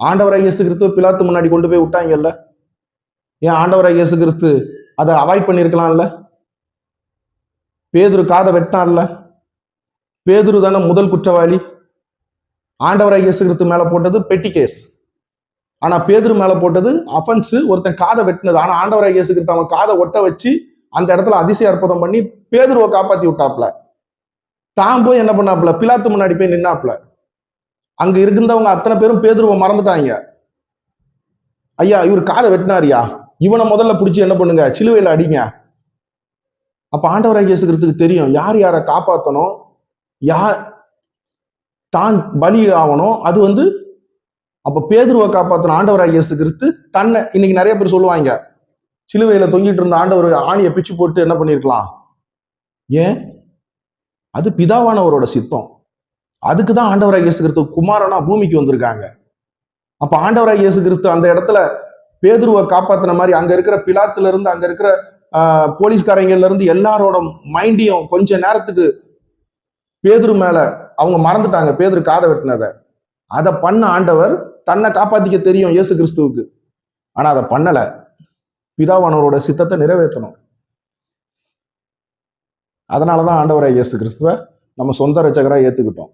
ஆண்டவராக இயேசு கிறிஸ்து பிலாத்து முன்னாடி கொண்டு போய் விட்டாங்கல்ல? ஏன் ஆண்டவராக இயேசு கிறிஸ்து அதை அவாய்ட் பண்ணியிருக்கலாம்ல? பேதுரு காதை வெட்டான்ல பேதுரு தானே முதல் குற்றவாளி. ஆண்டவராக இயேசு கிறிஸ்து மேலே போட்டது பெட்டி கேஸ் ஆனால் பேதுரு மேலே போட்டது அஃபன்ஸ் ஒருத்தன் காதை வெட்டினது. ஆனால் ஆண்டவராக இயேசு கிறிஸ்து அவன் காதை ஒட்ட வச்சு அந்த இடத்துல அதிசய அற்புதம் பண்ணி பேதுருவை காப்பாற்றி விட்டாப்ல தான் போய் என்ன பண்ணாப்ல பிலாத்து முன்னாடி போய் நின்னாப்ல அங்க இருந்தவங்க அத்தனை பேரும் பேதுருவை மறந்துட்டாங்க. ஐயா இவர் காதை வெட்டினாரியா இவனை முதல்ல பிடிச்சி என்ன பண்ணுங்க? சிலுவையில அடிங்க. அப்ப ஆண்டவராக இயேசுக்கிறதுக்கு தெரியும் யார் யாரை காப்பாற்றணும் யார் தான் பலி ஆகணும் அது வந்து அப்ப பேதுருவை காப்பாத்தின ஆண்டவராக இயேசு கிறிஸ்து தன்னை இன்னைக்கு நிறைய பேர் சொல்லுவாங்க சிலுவையில தொங்கிட்டு இருந்த ஆண்டவர் ஆணியை பிச்சு போட்டு என்ன பண்ணிருக்கலாம்? ஏன்? அது பிதாவானவரோட சித்தம். அதுக்கு தான் ஆண்டவராக இயேசு கிறிஸ்து குமாரனா பூமிக்கு வந்திருக்காங்க. அப்ப ஆண்டவராக இயேசு கிறிஸ்து அந்த இடத்துல பேதுருவை காப்பாத்தின மாதிரி அங்க இருக்கிற பிலாத்துல இருந்து அங்க இருக்கிற போலீஸ்காரங்கள்ல இருந்து எல்லாரோட மைண்டையும் கொஞ்ச நேரத்துக்கு பேதுரு மேல அவங்க மறந்துட்டாங்க. பேதுரு காதை வெட்டினதை. அதை பண்ண ஆண்டவர் தன்னை காப்பாத்திக்க தெரியும் இயேசு கிறிஸ்துவுக்கு ஆனா அதை பண்ணல. பிதாவானவரோட சித்தத்தை நிறைவேற்றணும். அதனாலதான் ஆண்டவராக இயேசு கிறிஸ்துவ நம்ம சொந்த ரச்சகராக ஏத்துக்கிட்டோம்.